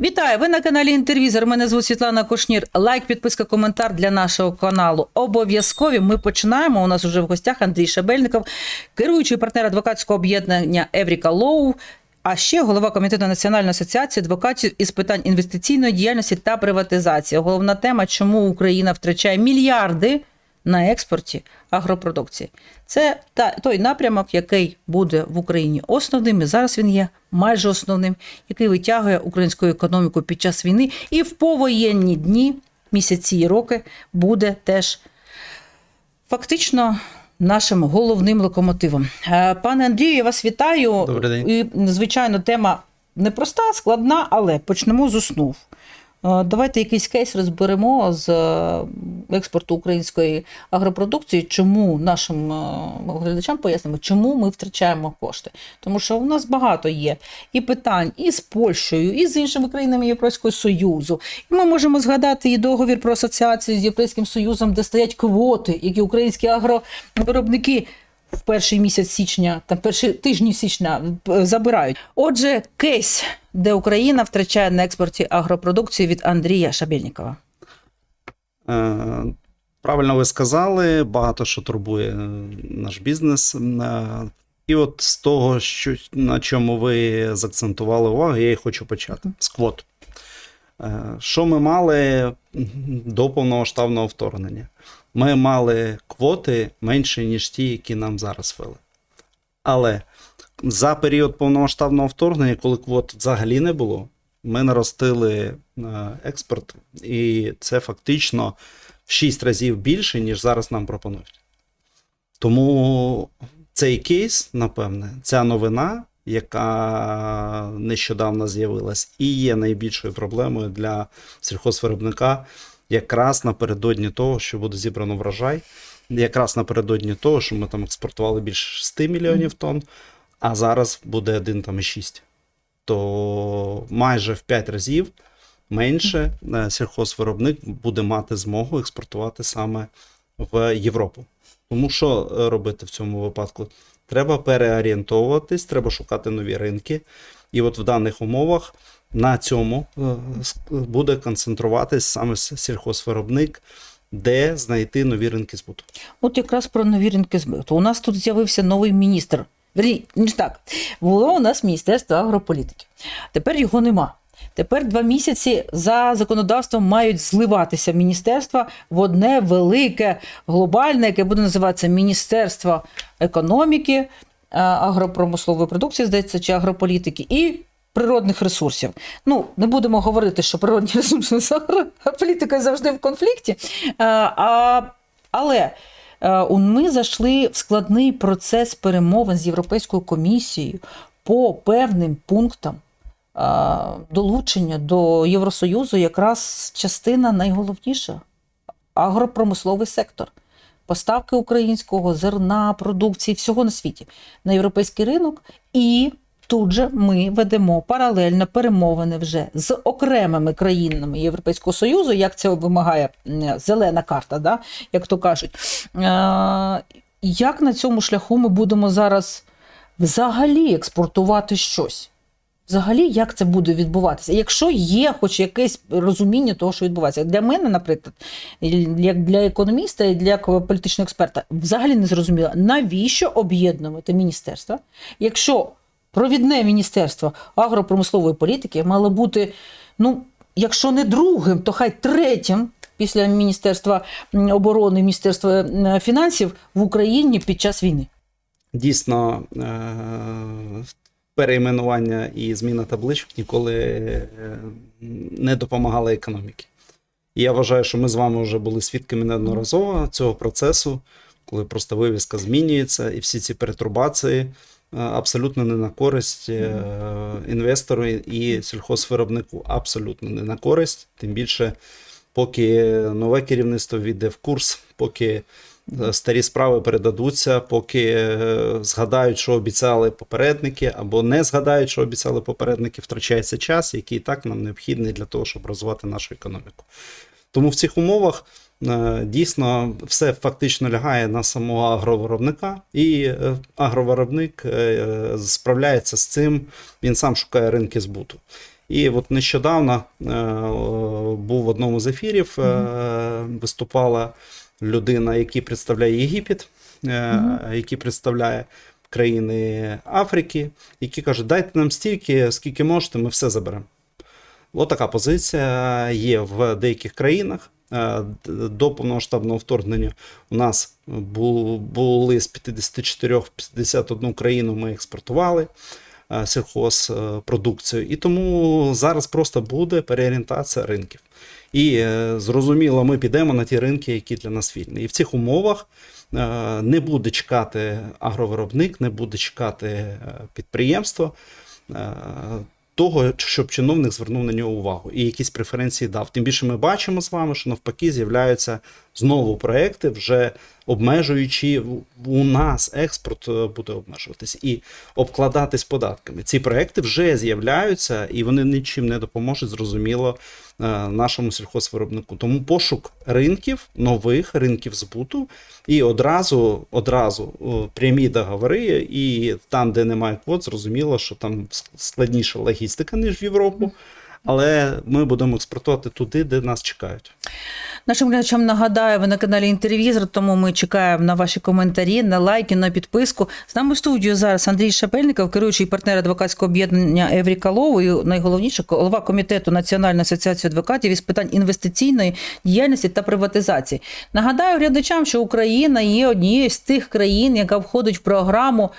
Вітаю! Ви на каналі Інтервізор. Мене звуть Світлана Кошнір. Лайк, підписка, коментар для нашого каналу. Обов'язкові. Ми починаємо. У нас уже в гостях Андрій Шабельников, керуючий партнер адвокатського об'єднання Евріка Лоу. А ще голова комітету Національної асоціації адвокатів із питань інвестиційної діяльності та приватизації. Головна тема, чому Україна втрачає мільярди на експорті агропродукції. Це та той напрямок, який буде в Україні основним. І зараз він є майже основним, який витягує українську економіку під час війни, і в повоєнні дні, місяці і роки буде теж фактично. Нашим головним локомотивом. Е, Пане Андрію, я вас вітаю. Добрий день. І, звичайно, тема непроста, складна, але почнемо з основ. Е, Давайте якийсь кейс розберемо з е, експорту української агропродукції, чому нашим е, глядачам пояснимо, чому ми втрачаємо кошти. Тому що у нас багато є і питань і з Польщею, і з іншими країнами Європейського Союзу. І ми можемо згадати і договір про асоціацію з Європейським Союзом, де стоять квоти, які українські агровиробники в перший місяць січня, там перші тижні січня е, забирають. Отже, кейс, де Україна втрачає на експорті агропродукції від Андрія Шабельникова. Е, Правильно ви сказали, багато що турбує е, наш бізнес. Е, І от з того, що, на чому ви заакцентували увагу, я і хочу почати з квот. Е, Що ми мали до повномасштабного вторгнення? Ми мали квоти менше, ніж ті, які нам зараз вели. Але за період повномасштабного вторгнення, коли квот взагалі не було, ми наростили е, експорт, і це фактично в 6 разів більше, ніж зараз нам пропонують. Тому цей кейс, напевне, ця новина, яка нещодавно з'явилась, і є найбільшою проблемою для сільхозвиробника, якраз напередодні того, що буде зібрано врожай, якраз напередодні того, що ми там експортували більше 6 мільйонів тонн, а зараз буде 1,6. То майже в 5 разів менше е, сільхозвиробник буде мати змогу експортувати саме в Європу. Тому що робити в цьому випадку? Треба переорієнтовуватись, треба шукати нові ринки. І от в даних умовах на цьому е, буде концентруватись саме сільхозвиробник, де знайти нові ринки збуту. От якраз про нові ринки збиту. У нас тут з'явився новий міністр. Вірні, ніж так, було у нас Міністерство агрополітики. Тепер його нема. Тепер два місяці за законодавством мають зливатися міністерства в одне велике, глобальне, яке буде називатися Міністерство економіки, е, агропромислової продукції, здається, чи агрополітики, і природних ресурсів. Ну, не будемо говорити, що природні ресурси з агрополітикою завжди в конфлікті. Е, А, але е, ми зайшли в складний процес перемовин з Європейською комісією по певним пунктам долучення до Євросоюзу якраз частина найголовніша агропромисловий сектор. Поставки українського зерна, продукції, всього на світі на європейський ринок. І тут же ми ведемо паралельно перемовини вже з окремими країнами Європейського Союзу, як це вимагає зелена карта, да? як то кажуть. Е, Як на цьому шляху ми будемо зараз взагалі експортувати щось? Взагалі, як це буде відбуватися? Якщо є хоч якесь розуміння того, що відбувається. Для мене, наприклад, як для економіста і для політичного експерта, взагалі не зрозуміло, навіщо об'єднувати міністерства, якщо провідне міністерство агропромислової політики мало бути, ну, якщо не другим, то хай третім. Після Міністерства оборони, Міністерства фінансів в Україні під час війни. Дійсно, е, перейменування і зміна табличок ніколи е, не допомагали економіці. І я вважаю, що ми з вами вже були свідками неодноразово цього процесу, коли просто вивіска змінюється, і всі ці перетрубації е, абсолютно не на користь е, інвестору і сільхозвиробнику. Абсолютно не на користь. Тим більше, поки нове керівництво війде в курс, поки старі справи передадуться, поки е, згадають, що обіцяли попередники, або не згадають, що обіцяли попередники, втрачається час, який і так нам необхідний для того, щоб розвивати нашу економіку. Тому в цих умовах е, дійсно все фактично лягає на самого агровиробника, і е, агровиробник справляється з цим, він сам шукає ринки збуту. І от нещодавно був в одному з ефірів, виступала людина, який представляє Єгипет, Мгм. який представляє країни Африки, які кажуть, дайте нам стільки, скільки можете, ми все заберемо. От така позиція є в деяких країнах. Е, До повномасштабного вторгнення у нас були з 54 в 51 країну ми експортували сільхозпродукцію. І тому зараз просто буде переорієнтація ринків. І е, зрозуміло, ми підемо на ті ринки, які для нас вільні. І в цих умовах е, не буде чекати агровиробник, не буде чекати е, підприємство. е, Того, щоб чиновник звернув на нього увагу і якісь преференції дав. Тим більше ми бачимо з вами, що навпаки з'являються знову проекти, вже обмежуючи у нас експорт е, буде обмежуватись і обкладатись податками. Ці проекти вже з'являються і вони нічим не допоможуть, зрозуміло, е, нашому сільхозвиробнику. Тому пошук ринків, нових ринків збуту, і одразу, одразу прямі договори, і там, де немає квот, зрозуміло, що там складніша логістика, ніж в Європу. Але ми будемо експортувати туди, де нас чекають. Нашим глядачам нагадаю, ви на каналі Інтервізор, тому ми чекаємо на ваші коментарі, на лайки, на підписку. З нами в студію зараз Андрій Шапельников, керуючий партнер адвокатського об'єднання Евріка і найголовніше голова комітету Національної асоціації адвокатів із питань інвестиційної діяльності та приватизації. Нагадаю глядачам, що Україна є однією з тих країн, яка входить в програму.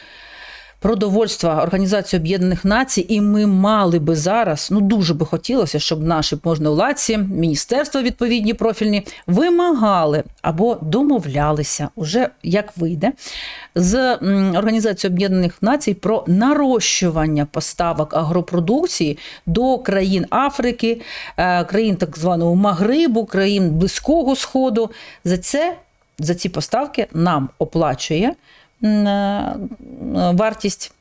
Продовольства Організації Об'єднаних Націй, і ми мали би зараз, ну дуже би хотілося, щоб наші можновладці, міністерства відповідні профільні вимагали або домовлялися, уже як вийде, з Організацією Об'єднаних Націй про нарощування поставок агропродукції до країн Африки, е, країн так званого Магрибу, країн Близького Сходу. За це за ці поставки нам оплачує вартість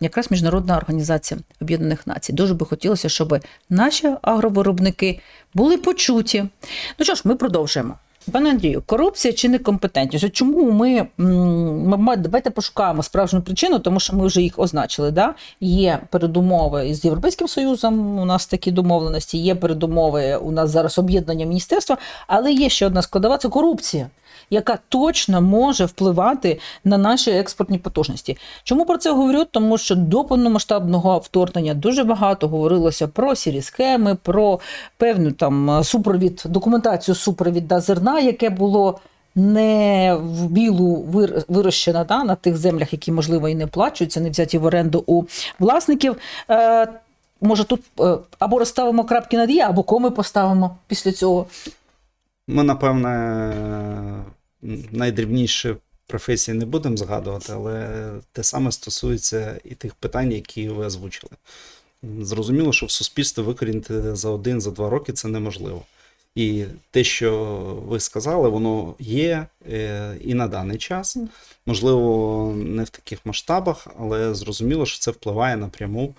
якраз Міжнародна організація Об'єднаних Націй. Дуже би хотілося, щоб наші агровиробники були почуті. Ну що ж, ми продовжуємо. Пане Андрію, корупція чи некомпетентність? Чому ми, ми давайте пошукаємо справжню причину, тому що ми вже їх означили. Да? Є передумови із Європейським Союзом, у нас такі домовленості, є передумови, у нас зараз об'єднання міністерства, але є ще одна складова це корупція яка точно може впливати на наші експортні потужності. Чому про це говорю? Тому що до повномасштабного вторгнення дуже багато говорилося про сірі схеми, про певну там супровід, документацію супровіда зерна, яке було. Не в білу вир- вирощена да, на тих землях, які можливо і не плачуються, не взяті в оренду у власників. Е, може, тут е, або розставимо крапки над є, або коми поставимо після цього. Ми, напевне, найдрібніші професії не будемо згадувати, але те саме стосується і тих питань, які ви озвучили. Зрозуміло, що в суспільстві викорінити за один, за два роки це неможливо. І те, що ви сказали, воно є е, і на даний час. Можливо, не в таких масштабах, але зрозуміло, що це впливає напряму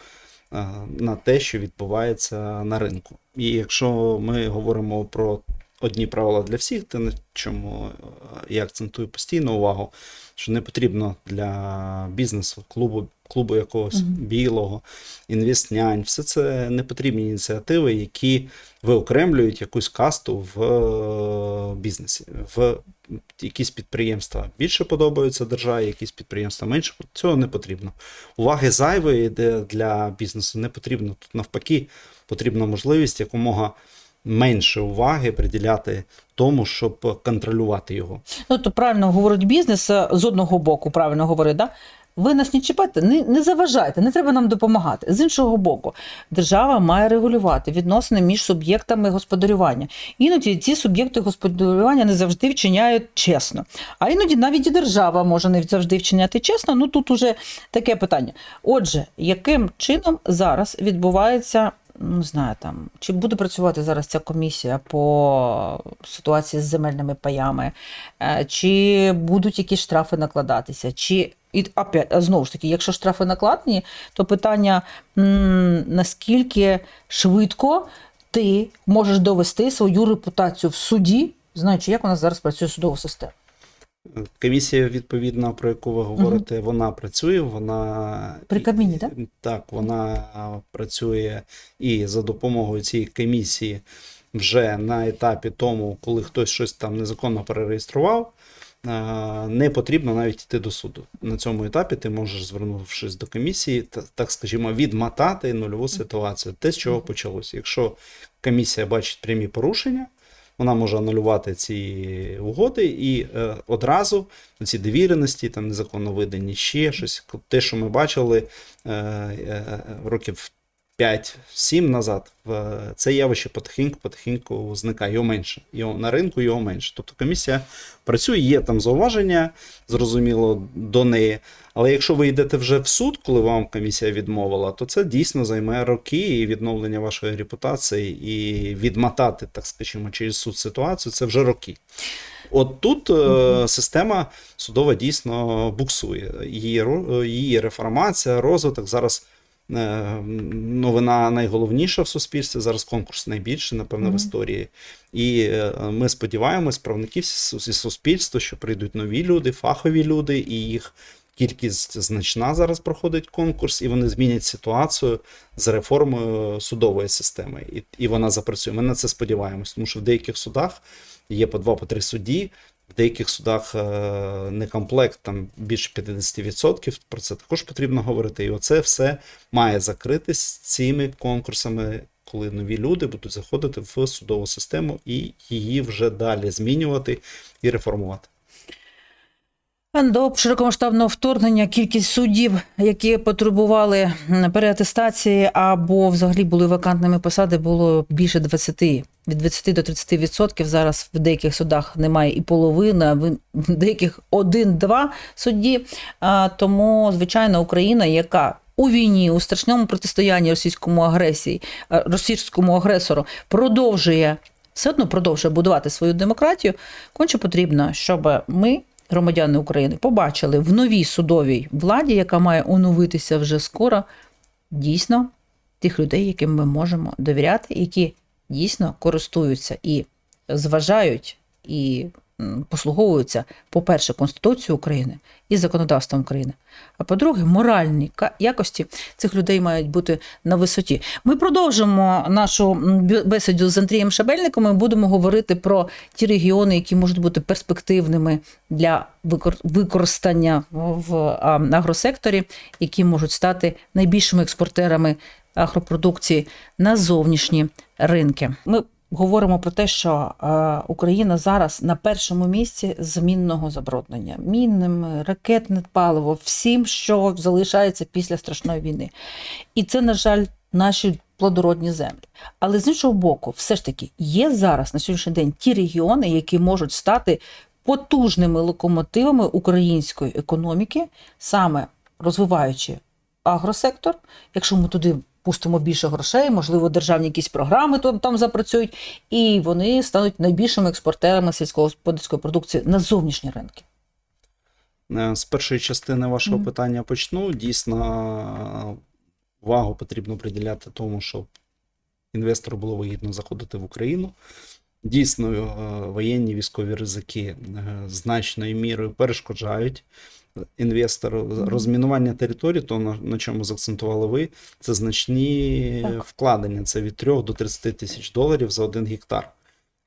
е, на те, що відбувається на ринку. І якщо ми говоримо про одні правила для всіх, те на чому е, я акцентую постійно увагу, що не потрібно для бізнесу, клубу, клубу якогось Мгм. білого, інвестнянь, все це не потрібні ініціативи, які виокремлюють якусь касту в е, бізнесі, в якісь підприємства більше подобаються державі, якісь підприємства менше. Цього не потрібно. Уваги зайвої для бізнесу не потрібно. Тут навпаки потрібна можливість якомога менше уваги приділяти тому, щоб контролювати його. Ну, то правильно говорить бізнес е, з одного боку, правильно говорить, да? Ви нас не чіпайте, не, не заважайте, не треба нам допомагати. З іншого боку, держава має регулювати відносини між суб'єктами господарювання. Іноді ці суб'єкти господарювання не завжди вчиняють чесно. А іноді навіть і держава може не завжди вчиняти чесно. Ну тут уже таке питання. Отже, яким чином зараз відбувається не знаю, там, чи буде працювати зараз ця комісія по ситуації з земельними паями, е, чи будуть якісь штрафи накладатися, чи і опять, знову ж таки, якщо штрафи накладені, то питання наскільки швидко ти можеш довести свою репутацію в суді, знаючи, як у нас зараз працює судова система. Комісія, відповідна, про яку ви говорите, вона працює, вона При Кабміні, так? Так, вона працює і за допомогою цієї комісії вже на етапі тому, коли хтось щось там незаконно перереєстрував. Не потрібно навіть йти до суду. На цьому етапі ти можеш, звернувшись до комісії, та- так скажімо, відмотати нульову ситуацію. Те, з чого почалося. Якщо комісія бачить прямі порушення, вона може анулювати ці угоди і е, одразу ці довіреності, там незаконно видані ще щось. Те, що ми бачили е, е, років 5-7 назад, це явище потихеньку, потихеньку зникає, його менше. Його, на ринку його менше. Тобто комісія працює, є там зауваження, зрозуміло, до неї. Але якщо ви йдете вже в суд, коли вам комісія відмовила, то це дійсно займе роки і відновлення вашої репутації, і відмотати, так скажімо, через суд ситуацію це вже роки. От тут е, система судова дійсно буксує. Її, її реформація, розвиток зараз. Е, Новина найголовніша в суспільстві. Зараз конкурс найбільший, напевно, в історії. І е, ми сподіваємось, правники всі- суспільства, що прийдуть нові люди, фахові люди, і їх кількість значна зараз проходить конкурс, і вони змінять ситуацію з реформою судової системи. І, і вона запрацює. Ми на це сподіваємось, тому що в деяких судах є по два, по три судді. В деяких судах е, не комплект, там більше 50%, про це також потрібно говорити. І оце все має закритись цими конкурсами, коли нові люди будуть заходити в судову систему і її вже далі змінювати і реформувати. До широкомасштабного вторгнення кількість суддів, які потребували переатестації або взагалі були вакантними посади, було більше 20. Від 20 до 30 відсотків. Зараз в деяких судах немає і половини, а в деяких один-два судді. Тому, звичайно, Україна, яка у війні, у страшному протистоянні російському агресії, а, російському агресору, продовжує все одно продовжує будувати свою демократію. Конче потрібно, щоб ми громадяни України побачили в новій судовій владі, яка має оновитися вже скоро, дійсно тих людей, яким ми можемо довіряти, які дійсно користуються і зважають і послуговуються, по-перше, Конституцією України і законодавством України. А по-друге, моральні якості цих людей мають бути на висоті. Ми продовжимо нашу бесіду з Андрієм Шабельником. Ми будемо говорити про ті регіони, які можуть бути перспективними для використання в агросекторі, які можуть стати найбільшими експортерами агропродукції на зовнішні ринки. Ми говоримо про те, що е, Україна зараз на першому місці змінного забруднення, мінним, ракетне паливо, всім, що залишається після страшної війни. І це, на жаль, наші плодородні землі. Але з іншого боку, все ж таки є зараз на сьогоднішній день ті регіони, які можуть стати потужними локомотивами української економіки, саме розвиваючи агросектор, якщо ми туди пустимо більше грошей, можливо, державні якісь програми там, там запрацюють, і вони стануть найбільшими експортерами сільськогосподарської продукції на зовнішні ринки. Е, З першої частини вашого Мгм. питання почну. Дійсно, увагу потрібно приділяти тому, щоб інвестору було вигідно заходити в Україну. Дійсно, е, воєнні військові ризики е, значною мірою перешкоджають інвестору. Мгм. Розмінування території, то на, на чому заакцентували ви, це значні Так. вкладення. Це від 3 до 30 тисяч доларів за один гектар.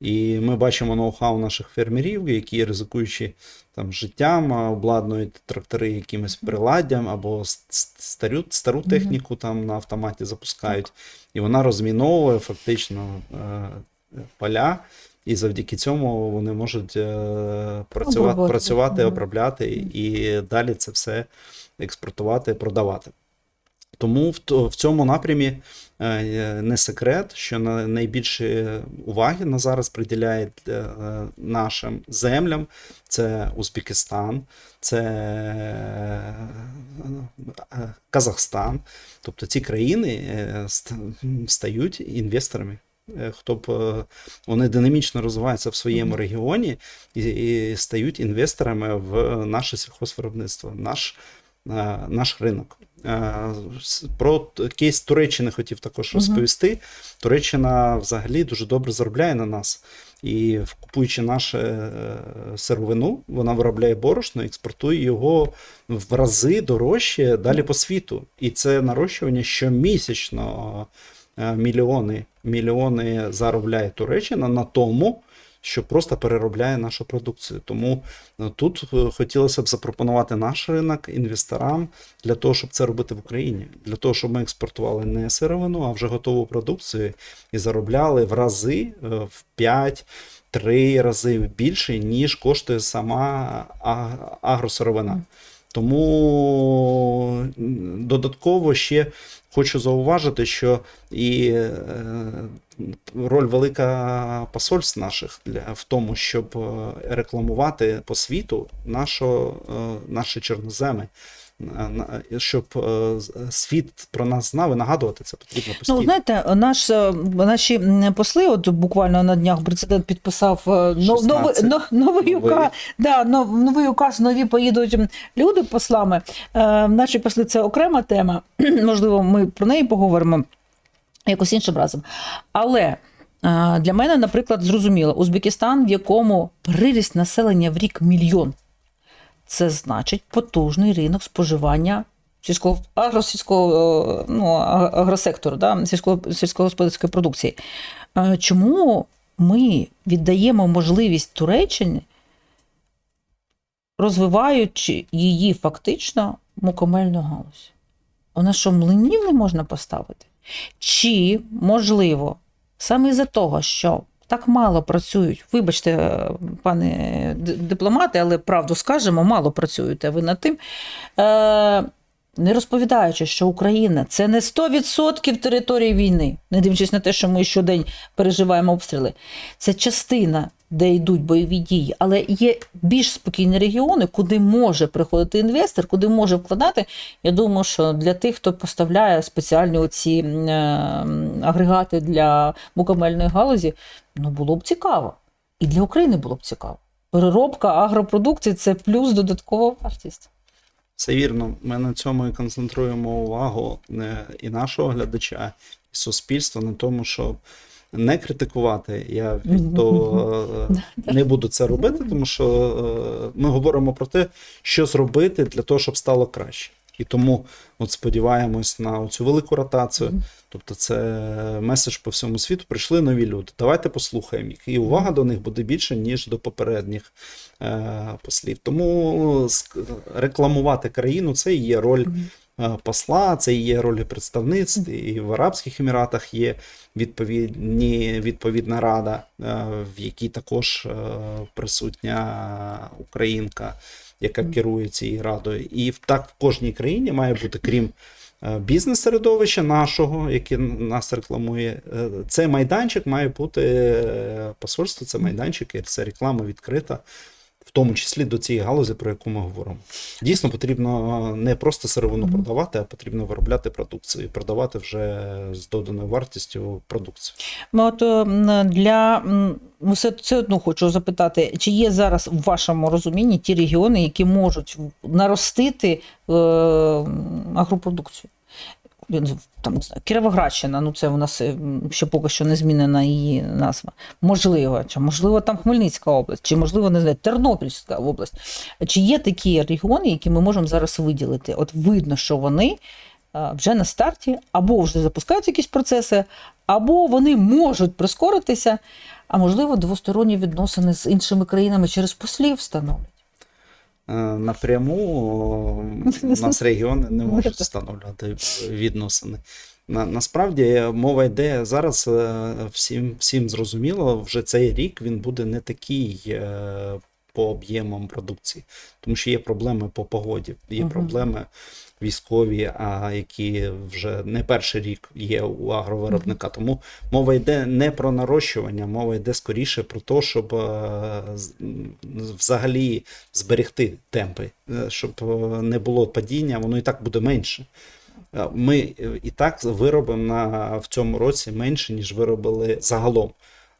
І ми бачимо ноу-хау наших фермерів, які ризикуючи там життям, обладнують трактори якимось приладдям або с- с- стару, стару техніку там на автоматі запускають, і вона розміновує фактично е, поля, і завдяки цьому вони можуть е, працювати, працювати обробляти і далі це все експортувати, продавати. Тому в, в цьому напрямі е, не секрет, що на найбільше уваги на зараз приділяє е, нашим землям. Це Узбекистан, це Казахстан. Тобто ці країни ст- стають інвесторами. Е, Хто б е, вони динамічно розвиваються в своєму регіоні і, і стають інвесторами в наше сільхозвиробництво, наш, е, наш ринок. Е, Про кейс Туреччини хотів також розповісти. Туреччина взагалі дуже добре заробляє на нас. І купуючи нашу е, сировину, вона виробляє борошно, експортує його в рази дорожче далі по світу. І це нарощування щомісячно е, мільйони, мільйони заробляє Туреччина на тому, що просто переробляє нашу продукцію. Тому е, тут е, хотілося б запропонувати наш ринок інвесторам для того, щоб це робити в Україні, для того, щоб ми експортували не сировину, а вже готову продукцію і заробляли в рази, е, в 5 три рази більше, ніж коштує сама агросировина. Тому додатково ще хочу зауважити, що і е, роль велика посольств наших для, в тому, щоб е, рекламувати по світу нашо, е, наші чорноземи. Щоб е, світ про нас знав і нагадувати це потрібно постійно. Ну, знаєте, наш, е, наші посли, от буквально на днях президент підписав е, нов- новий, новий, Новий. указ, да, нов- новий указ, нові поїдуть люди послами. Наші посли це окрема тема. Можливо, ми про неї поговоримо якось іншим разом. Але для мене, наприклад, зрозуміло, Узбекистан, в якому приріст населення в рік мільйон. Це значить потужний ринок споживання сільського агросільського е, ну, агросектору, да, сільського, сільськогосподарської продукції. Е, Чому ми віддаємо можливість Туреччині, розвиваючи її фактично мукомельну галузь? Вона що, млинів не можна поставити? Чи, можливо, саме із-за того, що так мало працюють, вибачте, е, пане дипломати, але правду скажемо, мало працюєте ви над тим. Не розповідаючи, що Україна це не 100% території війни, не дивлячись на те, що ми щодень переживаємо обстріли. Це частина, де йдуть бойові дії, але є більш спокійні регіони, куди може приходити інвестор, куди може вкладати. Я думаю, що для тих, хто поставляє спеціальні оці е, агрегати для мукомельної галузі, ну було б цікаво. І для України було б цікаво. Переробка агропродукції це плюс додаткова вартість. Все вірно. Ми на цьому і концентруємо увагу е, і нашого глядача, і суспільства на тому, щоб не критикувати. Я від того е, не буду це робити, тому що е, ми говоримо про те, що зробити для того, щоб стало краще. І тому от сподіваємось на цю велику ротацію. Тобто, це меседж по всьому світу. Прийшли нові люди. Давайте послухаємо їх. І увага до них буде більше, ніж до попередніх е, послів. Тому рекламувати країну це і є роль е, посла, це і є роль представництв. І в Арабських Еміратах є відповідні, відповідна рада, е, в якій також е, присутня українка, яка керує цією радою. І так в кожній країні має бути, крім е, бізнес-середовища нашого, яке нас рекламує. е, Цей майданчик має бути е, посольство, це майданчик, і це реклама відкрита. Тому числі до цієї галузі, про яку ми говоримо. Дійсно, потрібно не просто сировину продавати, а потрібно виробляти продукцію і продавати вже з доданою вартістю продукцію. Ну, От для ну, все, все одно хочу запитати, чи є зараз в вашому розумінні ті регіони, які можуть наростити е, агропродукцію? Там, не Кіровоградщина, ну це у нас е, ще поки що не змінена її назва. Можливо, чи можливо там Хмельницька область, чи можливо не знаю, Тернопільська область. Чи є такі регіони, які ми можемо зараз виділити? От видно, що вони е, вже на старті, або вже запускають якісь процеси, або вони можуть прискоритися, а можливо, двосторонні відносини з іншими країнами через послів встановлять. Е, Напряму о, у нас регіони не можуть встановлювати відносини. На, насправді мова йде зараз е, всім, всім зрозуміло, вже цей рік він буде не такий е, по об'ємам продукції, тому що є проблеми по погоді, є Мгм. проблеми військові, а які вже не перший рік є у агровиробника. Тому мова йде не про нарощування, мова йде скоріше про те, щоб е, взагалі зберегти темпи, е, щоб е, не було падіння, воно і так буде менше. Ми і так виробимо на, в цьому році менше, ніж виробили загалом.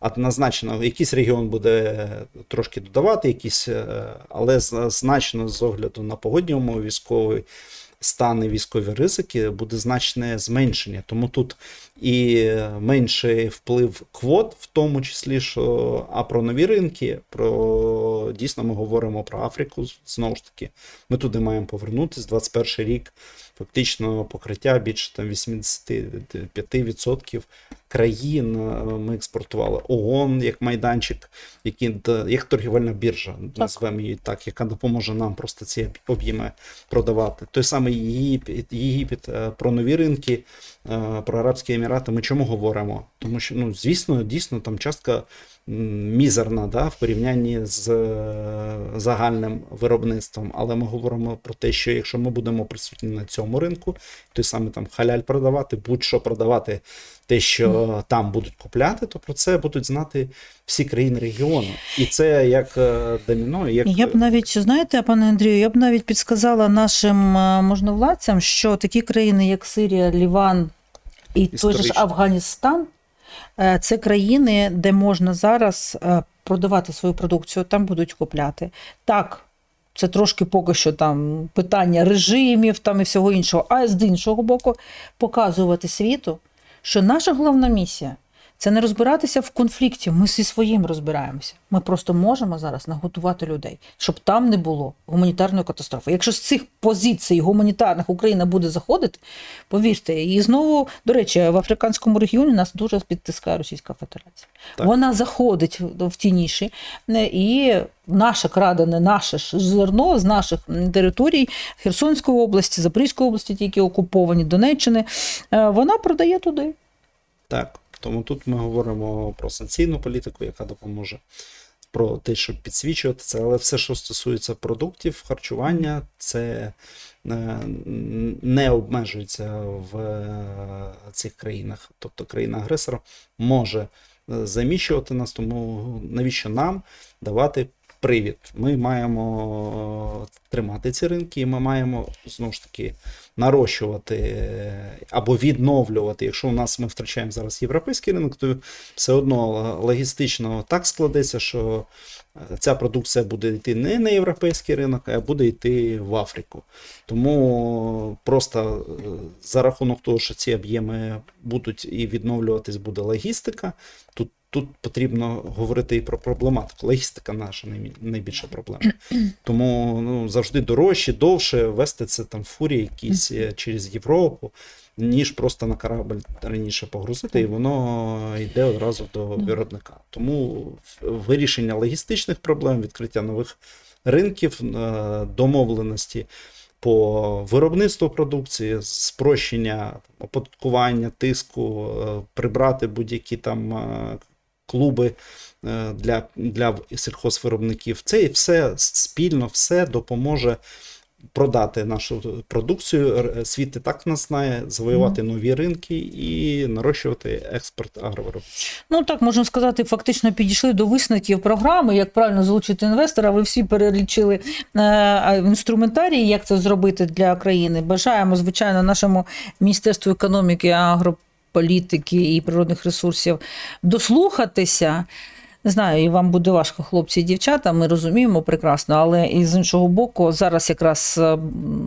Однозначно, якийсь регіон буде трошки додавати, якісь, але значно з огляду на погодні умови військової стане військові ризики, буде значне зменшення. Тому тут і менший вплив квот, в тому числі, що а про нові ринки, про дійсно ми говоримо про Африку. Знову ж таки, ми туди маємо повернутися. 21 рік фактично покриття більше там 85% країн е, ми експортували. ООН як майданчик, який, як торгівельна біржа, назвемо її так, яка допоможе нам просто ці об'єми продавати. Той самий Єгипет, Єгипет е, про нові ринки, е, про Арабські Емірати. Ми чому говоримо? Тому що, ну, звісно, дійсно там частка мізерна да, в порівнянні з е, загальним виробництвом. Але ми говоримо про те, що якщо ми будемо присутні на цьому ринку, той самий там халяль продавати, будь-що продавати, те, що там будуть купляти, то про це будуть знати всі країни регіону. І це як е, доміно, як Я б навіть, знаєте, пане Андрію, я б навіть підсказала нашим е, можновладцям, що такі країни, як Сирія, Ліван і той же ж Афганістан, е, це країни, де можна зараз е, продавати свою продукцію, там будуть купляти. Так. Це трошки поки що там питання режимів там і всього іншого. А з іншого боку, показувати світу, що наша головна місія це не розбиратися в конфлікті. Ми зі своїм розбираємося. Ми просто можемо зараз наготувати людей, щоб там не було гуманітарної катастрофи. Якщо з цих позицій гуманітарних Україна буде заходити, повірте, і знову, до речі, в африканському регіоні нас дуже підтискає Російська Федерація. Так. Вона заходить в- ті ніші, е, і наше крадене, наше зерно з наших територій Херсонської області, Запорізької області, ті, які окуповані Донеччини, е, вона продає туди. Так, тому тут ми говоримо про санкційну політику, яка допоможе про те, щоб підсвічувати це, але все, що стосується продуктів, харчування, це е, не обмежується в е, цих країнах. Тобто країна-агресор може е, заміщувати нас, тому навіщо нам давати привід? Ми маємо е, тримати ці ринки, і ми маємо знову ж таки нарощувати е, або відновлювати. Якщо у нас ми втрачаємо зараз європейський ринок, то все одно логістично так складеться, що е, ця продукція буде йти не на європейський ринок, а буде йти в Африку. Тому просто за рахунок того, що ці об'єми будуть і відновлюватись буде логістика, тут. Тут потрібно говорити і про проблематику. Логістика наша найбільша проблема. Тому ну, завжди дорожче, довше вести це там фурі якісь е, через Європу, ніж просто на корабль раніше погрузити, і воно йде одразу до виробника. Тому вирішення логістичних проблем, відкриття нових ринків, е, домовленості по виробництву продукції, спрощення оподаткування, тиску, е, прибрати будь-які там клуби е, для, для сільхозвиробників. Це і все спільно все допоможе продати нашу продукцію. Р- Світ і так нас знає, завоювати нові ринки і нарощувати експорт агровиробництва. Ну так можна сказати, фактично підійшли до висновків програми, як правильно залучити інвестора. Ви всі перелічили е, інструментарії, як це зробити для країни. Бажаємо, звичайно, нашому міністерству економіки, агрополітики і природних ресурсів дослухатися. Не знаю, і вам буде важко, хлопці і дівчата, ми розуміємо прекрасно, але і з іншого боку, зараз якраз е,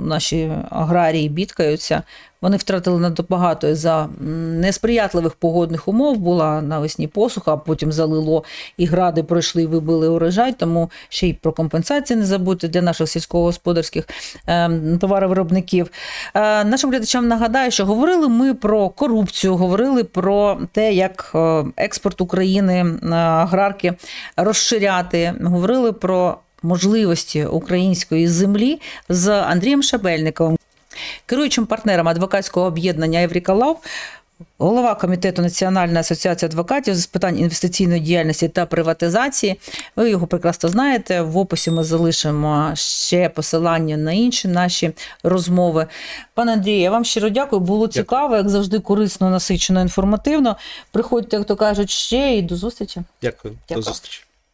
наші аграрії бідкаються. Вони втратили надто багато за несприятливих погодних умов. Була навесні посуха, а потім залило і гради пройшли, і вибили урожай. Тому ще й про компенсації не забудьте для наших сільськогосподарських е, товаровиробників. Е, нашим глядачам нагадаю, що говорили ми про корупцію, говорили про те, як е, експорт України е, аграрки розширяти. Говорили про можливості української землі з Андрієм Шабельниковим, керуючим партнером адвокатського об'єднання Евріка Лав, голова комітету Національної асоціації адвокатів з питань інвестиційної діяльності та приватизації. Ви його прекрасно знаєте. В описі ми залишимо ще посилання на інші наші розмови. Пане Андрію, я вам щиро дякую. Було цікаво, як завжди, корисно, насичено, інформативно. Приходьте, як то кажуть, ще і до зустрічі. Дякую, Дякую. до зустрічі.